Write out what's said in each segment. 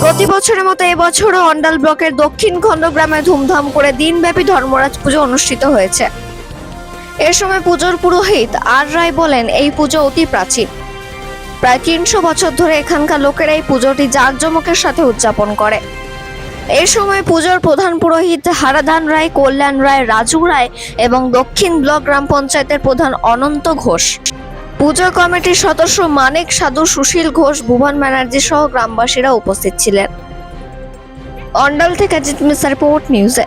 প্রতি বছরের মতো এবছরও অন্ডাল ব্লকের দক্ষিণ খণ্ডগ্রামে ধুমধাম করে দিনব্যাপী ধর্মরাজ পুজো অনুষ্ঠিত হয়েছে। এ সময় পুজোর পুরোহিত আর রায় বলেন, এই পুজো অতি প্রাচীন। প্রায় তিনশো বছর ধরে এখানকার লোকেরা এই পুজোটি জাঁকজমকের সাথে উদযাপন করে। এ সময় পুজোর প্রধান পুরোহিত হারাধান রায়, কল্যাণ রায়, রাজু রায় এবং দক্ষিণ ব্লক গ্রাম পঞ্চায়েতের প্রধান অনন্ত ঘোষ। পুজো কমিটির সদস্য মানিক সাধু, সুশীল ঘোষ ভুবন ব্যানার্জি সহ গ্রামবাসীরা উপস্থিত ছিলেন। অন্ডাল থেকে জিত মিস রিপোর্ট নিউজে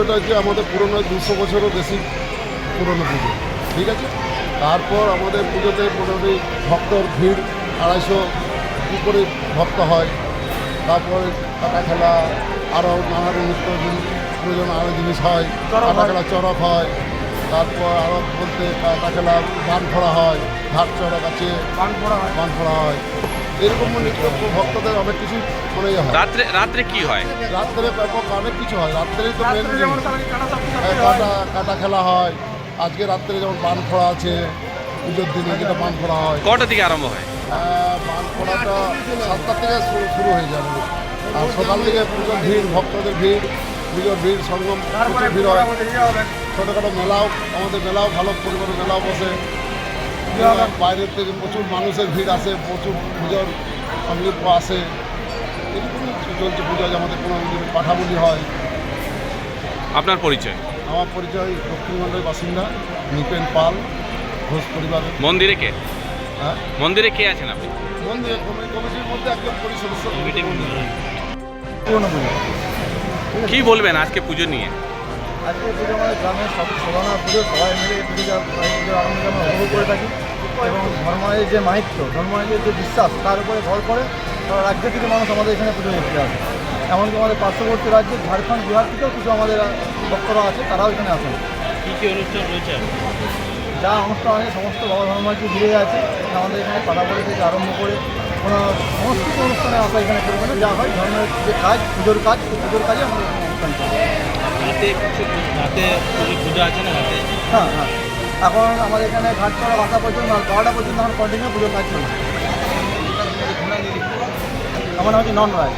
পুজোটা হচ্ছে আমাদের পুরনো দুশো বছরও বেশি পুরনো পুজো। ঠিক আছে? তারপর আমাদের পুজোতে মোটামুটি ভক্তর ভিড় আড়াইশো উপরে ভক্ত হয় তারপর কাটা খেলা আরও নানা জিনিস প্রয়োজন আরও জিনিস হয় কাটা খেলা চড়ক হয় তারপর আরও বলতে কাটা খেলা গান ফোড়া হয় ঘাট চড়ক আছে গান ফোড়া হয়। গান ফোড়া হয়। এরকম নিত্য ভক্তদের অনেক কিছু মানে ইয়ে হয়। রাত্রে রাত্রে কি হয়? রাত্রে ব্যাপক অনেক কিছু হয়। রাত্রেই তো হ্যাঁ, কাটা কাটা খেলা হয়। আজকে রাত্রে যেমন বান ফোড়া আছে পুজোর দিনে যেটা বান ফোড়া হয়। কটা থেকে আরম্ভ হয়? আহ, বান ফোড়াটা সাতটার থেকে শুরু শুরু হয়ে যাবে আর সকাল থেকে পুজোর ভিড় ভক্তদের ভিড় পুজোর ভিড় সঙ্গম ভিড় হয়। ছোটোখাটো মেলাও আমাদের মেলাও ভালো পরিমাণে মেলাও বসে। বাইরের থেকে প্রচুর মানুষের ভিড় আসে প্রচুর পুজোর সংগীত আসে। এরকমই চলছে পুজো আমাদের কোনো পাঠাবলি হয়। আপনার পরিচয়? আমার পরিচয় দক্ষিণবঙ্গের বাসিন্দা নিপেন পাল ঘোষ পরিবারের মন্দিরে কে? হ্যাঁ? মন্দিরে কে আছেন আপনি? মন্দিরে কমি- কমিটির মধ্যে একজন পরিসদস্য। কি বলবেন আজকে পুজো নিয়ে? আজকে পুজো আমাদের গ্রামের সব সাধারণ পুজো সবাই মিলে এই পুজোটা পুজোর আনন্দকে আমরা উপভোগ করে থাকি। এবং ধর্মের যে মাহিত্য ধর্মের যে বিশ্বাস তার উপরে ভর করে সারা রাজ্য থেকে মানুষ আমাদের এখানে পুজো দেখতে আসে। এমনকি আমাদের পার্শ্ববর্তী রাজ্য ঝাড়খণ্ড বিহার থেকেও কিছু আমাদের ভক্তরা আছে তারাও এখানে আসেন কি কি অনুষ্ঠান রয়েছে? যা অনুষ্ঠান আছে সমস্ত বাবা ধর্মকে ঘিরে আছে। আমাদের এখানে পাড়াপড়ি থেকে আরম্ভ করে কোনো সমস্ত অনুষ্ঠানে আসা এখানে করবে না। যা হয় ধর্মের যে কাজ পুজোর কাজ পুজোর কাজে আমাদের এখানে চলে রাতে তুমি পুজো আছে না রাতে? হ্যাঁ হ্যাঁ। এখন আমাদের এখানে ঘাট করা বাসা পর্যন্ত বারোটা পর্যন্ত এখন কন্টিনিউ পুজো কাজ চলে আমার নাম হচ্ছে নন রায়।